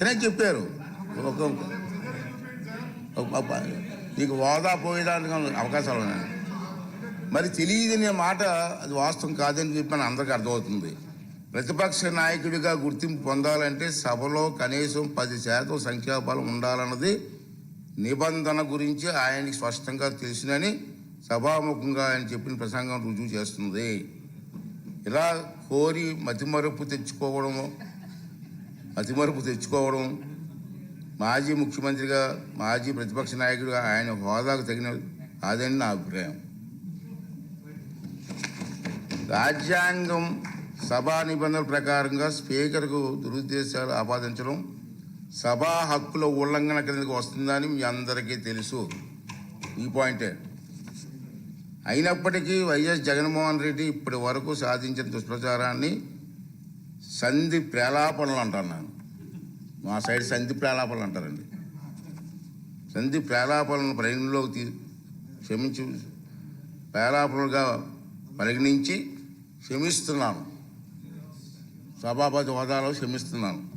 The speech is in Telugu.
ఇతనే చెప్పారు. ఒక నీకు వాదా పోయేదానికి అవకాశాలు ఉన్నాయి. మరి తెలియదనే మాట అది వాస్తవం కాదని చెప్పి మన అందరికీ అర్థమవుతుంది. ప్రతిపక్ష నాయకుడిగా గుర్తింపు పొందాలంటే సభలో కనీసం పది శాతం సంఖ్యాబలం ఉండాలన్నది నిబంధన గురించి ఆయనకి స్పష్టంగా తెలిసినని సభాముఖంగా ఆయన చెప్పిన ప్రసంగం రుజువు చేస్తుంది. ఇలా కోరి మతిమరుపు తెచ్చుకోవడము అతిమరుపు తెచ్చుకోవడం మాజీ ముఖ్యమంత్రిగా మాజీ ప్రతిపక్ష నాయకుడిగా ఆయన హోదాకు తగిన కాదని నా అభిప్రాయం. రాజ్యాంగం సభా నిబంధనల ప్రకారంగా స్పీకర్కు దురుద్దేశాలు ఆపాదించడం సభా హక్కుల ఉల్లంఘన కిందకి వస్తుందని మీ అందరికీ తెలుసు. ఈ పాయింటే. అయినప్పటికీ వైఎస్ జగన్మోహన్ రెడ్డి ఇప్పటి వరకు సాధించిన దుష్ప్రచారాన్ని సంధి ప్రేలాపనలు అంటాను నేను. మా సైడ్ సంధి ప్రేలాపనలు అంటారండి. సంధి ప్రేలాపనలను పరిగణలోకి తీ క్షమించి ప్రేలాపనలుగా పరిగణించి క్షమిస్తున్నాను. సభాపతి హోదాలో క్షమిస్తున్నాను.